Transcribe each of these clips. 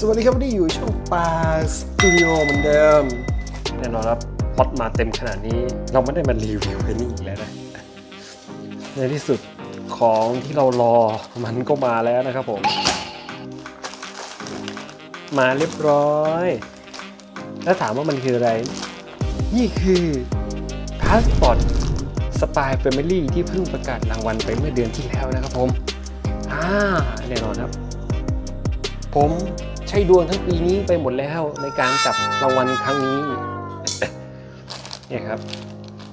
สวัสดีครับวันนี้อยู่ช่องปาสตูดิโอเหมือนเดิม แน่นอนครับพอดมาเต็มขนาดนี้ เราไม่ได้มารีวิวไอ้นี่อีกแล้วนะ ในที่สุดของที่เรารอมันก็มาแล้วนะครับผม มาเรียบร้อย แล้วถามว่ามันคืออะไร นี่คือพาสปอร์ตสปายแฟมิลี่ที่เพิ่งประกาศรางวัลไปเมื่อเดือนที่แล้วนะครับผม อ่า แน่นอนครับ ผม ใช้ดวงทั้งปีนี้ไปหมดแล้วในการจับรางวัลครั้งนี้เนี่ยครับ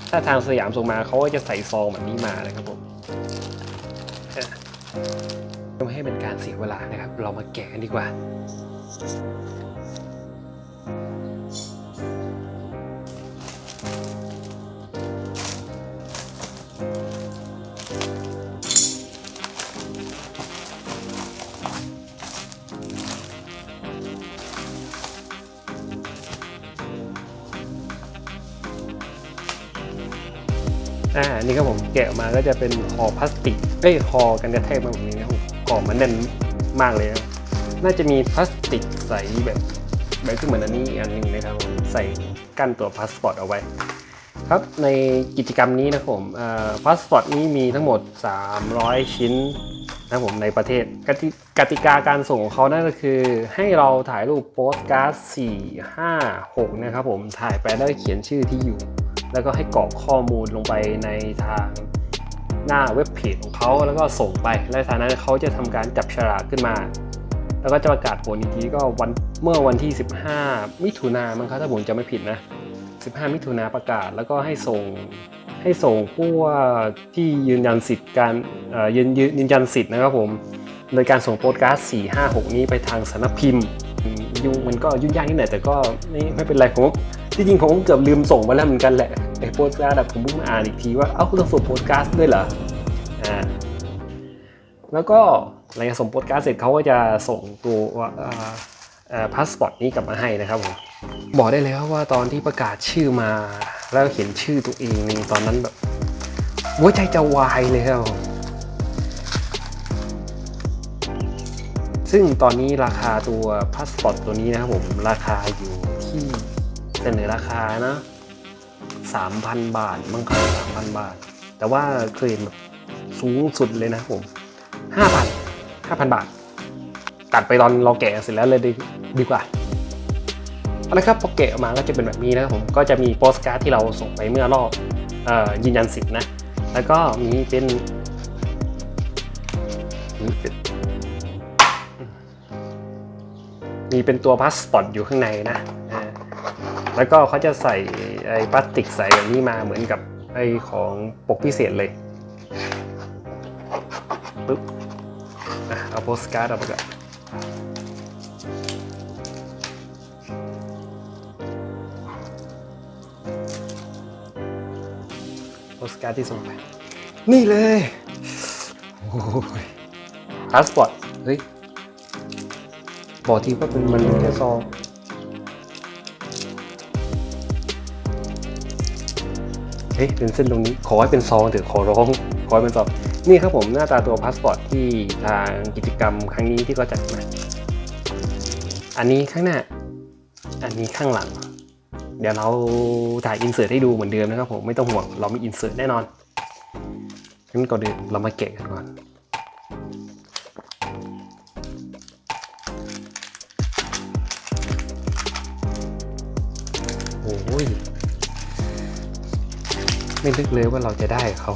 ถ้าทางสยามส่งมาเขาก็จะใส่ซองแบบนี้มานะครับผมไม่ให้เป็นการเสียเวลานะครับ เรามาแกะกันดีกว่า อ่านี่ครับผมแกะมาก็จะเป็นห่อพลาสติกเอ้ยห่อกันกระแทกมาแบบนี้นะครับผมกล่องมันแน่นมากเลยนะน่าจะมีพลาสติกใสแบบแบบที่เหมือนอันนี้อันหนึ่งนะครับผมใส่กั้นตัวพาสปอร์ตเอาไว้ครับในกิจกรรมนี้นะครับผมพาสปอร์ตนี้มีทั้งหมด 300 ชิ้นนะครับผมในประเทศกติกติกาการส่งของเขานั่นก็คือ ให้เราถ่ายรูปโปสการ์ด4 5 6 นะครับผมถ่ายไปแล้วเขียนชื่อที่อยู่ แล้วก็ให้กรอกข้อมูลลงไปในทางหน้าเว็บเพจของเขาแล้วก็ส่งไป และทางนั้นเขาจะทำการจับฉลากขึ้นมา แล้วก็จะประกาศผลอีกทีก็วันเมื่อวันที่ 15 มิถุนามั้งครับถ้าผมจะไม่ผิดนะ 15 มิถุนาประกาศแล้วก็ให้ส่งให้ส่งผู้ว่าที่ยืนยันสิทธิ์การเอ่อยืนยืนยืนยันสิทธิ์นะครับผมโดยการส่งโปสการ์ด4 5 6 นี้ไปทางสำนักพิมพ์ ยุ่งมันก็ยุ่งยากนิดหน่อยแต่ก็ไม่ไม่เป็นไรผม ที่จริงผมก็เกือบลืมส่งไปแล้วเหมือนกันแหละไอ้โปสการ์ดผมเพิ่งมาอ่านอีกทีว่าเอ้าต้องส่งโปสการ์ดด้วยเหรออ่าแล้วก็หลังจากส่งโปสการ์ดเสร็จเขาก็จะส่งตัวพาสปอร์ตนี้กลับมาให้นะครับผมบอกได้เลยว่าตอนที่ประกาศชื่อมา แล้วเห็นชื่อตัวเองนี่ตอนนั้นแบบหัวใจจะวายเลยครับผมซึ่งตอนนี้ราคาตัวพาสปอร์ตตัวนี้นะครับผมราคาอยู่ที่ สนอราคานะ3,000บาทมั้งครับ3,000บาท แต่ว่าเคยเห็นแบบสูงสุดเลยนะครับผม5,000 5,000บาท ตัดไปตอนเราแกะเสร็จแล้วเลยดีดีกว่าเอาละครับพอเกะออกมาก็จะเป็นแบบนี้นะครับผมก็จะมีโปสการ์ดที่เราส่งไปเมื่อรอบออยืนยันสิทธิ์นะ แล้วก็มีเป็นมีเป็นตัวพาสปอร์ตอยู่ข้างในนะ แล้วก็เขาจะใส่ไอ้พลาสติกใสแบบนี้มาเหมือนกับไอ้ของปกพิเศษเลยปึ๊บเอาโปสการ์ดออกไปก่อนโปสการ์ดที่ส่งไป นี่เลยโอ้ยพาสปอร์ตเฮ้ยบอกทีว่าเป็นมันแค่ซอง เอ๊ะเป็นเส้นตรงนี้ ขอให้เป็นซองเถอะขอร้องขอให้เป็นซองนี่ครับผมหน้าตาตัวพาสปอร์ตที่ทางกิจกรรมครั้งนี้ที่เขาจัดมา อันนี้ข้างหน้า อันนี้ข้างหลัง เดี๋ยวเราถ่ายอินเสิร์ตให้ดูเหมือนเดิมนะครับผมไม่ต้องห่วงเรามีอินเสิร์ตแน่นอนงั้นก่อนอื่นเรามาแกะกันก่อน ไม่นึกเลยว่าเราจะได้เขา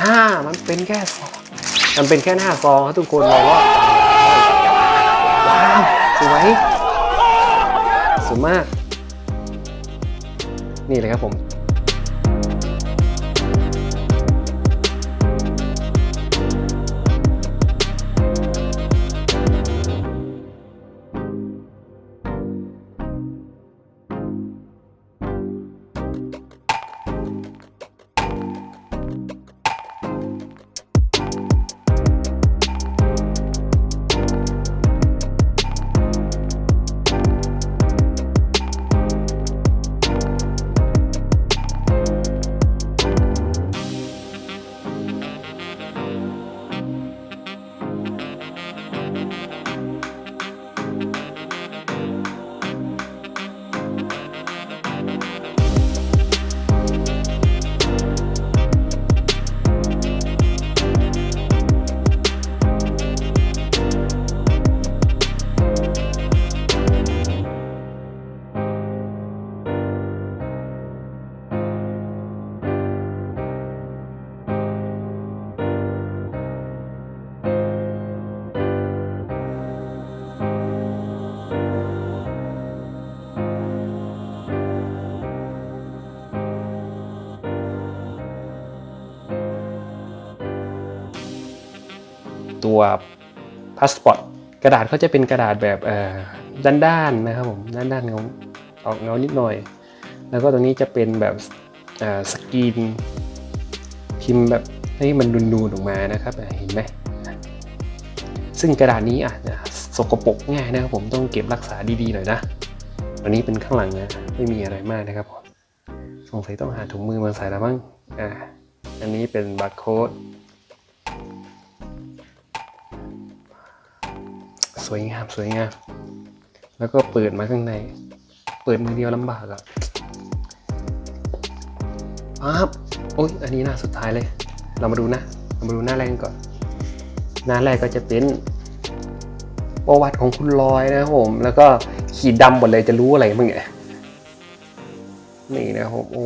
อ่ามันเป็นแค่ซองมันเป็นแค่หน้าซองครับทุกคนเราว่าว้าวสวยสวยมาก นี่เลยครับผม ตัวพาสปอร์ตกระดาษเขาจะเป็นกระดาษแบบด้านๆนะครับผมด้านๆเงาออกเงานิดหน่อย แล้วก็ตรงนี้จะเป็นแบบสกรีนพิมพ์แบบให้มันนูนๆออกมานะครับเห็นไหมซึ่งกระดาษนี้อาจจะสกปรกง่ายนะครับผมต้องเก็บรักษาดีๆหน่อยนะอันนี้เป็นข้างหลังนะไม่มีอะไรมากนะครับผมสงสัยต้องหาถุงมือมาใส่แล้วมั้งอ่าอันนี้เป็นบาร์โค้ด สวยงามสวยงาม แล้วก็เปิดมาข้างใน เปิดมือเดียวลำบากอะปั๊บโอ้ยอันนี้หน้าสุดท้ายเลย เรามาดูนะ เรามาดูหน้าแรกก่อน หน้าแรกก็จะเป็นประวัติของคุณลอยนะครับผม แล้วก็ขีดดำหมดเลยจะรู้อะไรมั้งไงนี่นะครับผมโอ้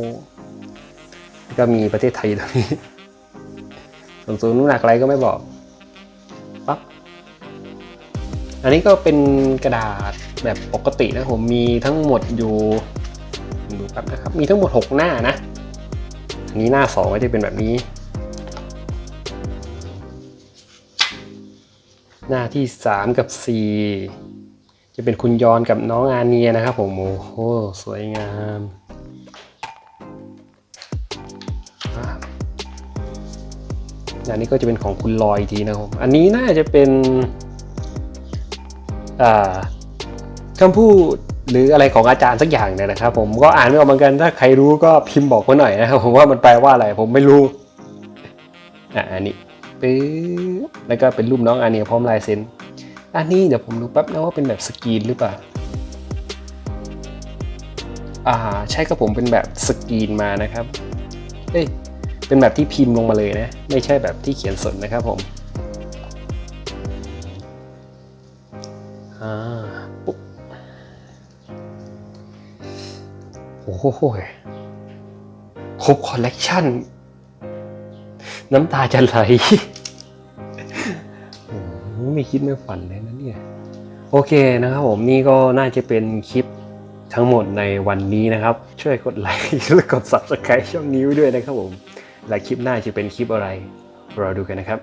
แล้วก็มีประเทศไทยตรงนี้ส่วนสูงน้ำหนักอะไรก็ไม่บอก อันนี้ก็เป็นกระดาษแบบปกตินะผมมีทั้งหมดอยู่ดูแป๊บนะครับ มีทั้งหมด 6 หน้านะ อันนี้หน้า2ก็จะเป็นแบบนี้ หน้าที่ 3 กับ 4 จะเป็นคุณยอนกับน้องอาเนียนะครับผมโอ้โหสวยงามอันนี้ก็จะเป็นของคุณลอยทีนะครับ อันนี้น่าจะเป็น คำพูดหรืออะไรของอาจารย์สักอย่างเนี่ยนะครับ ผมก็อ่านไม่ออกเหมือนกันถ้าใครรู้ก็พิมพ์บอกมาหน่อยนะครับผมว่ามันแปลว่าอะไรผมไม่รู้อะอันนี้ปึ๊บแล้วก็เป็นรูปน้องอาเนียพร้อมลายเซ็นอันนี้เดี๋ยวผมดูแป๊บนะว่าเป็นแบบสกรีนหรือเปล่าอ่าใช่ครับผมเป็นแบบสกรีนมานะครับเอ้ยเป็นแบบที่พิมพ์ลงมาเลยนะ ไม่ใช่แบบที่เขียนสดนะครับผม โหครบคอลเลกชันน้ำตาจะไหลไม่คิดไม่ฝันเลยนะเนี่ย โอเคนะครับผมนี่ก็น่าจะเป็นคลิปทั้งหมดในวันนี้นะครับ ช่วยกดไลค์และกด subscribe ช่องนี้ด้วยนะครับผม และคลิปหน้าจะเป็นคลิปอะไรรอดูกันนะครับ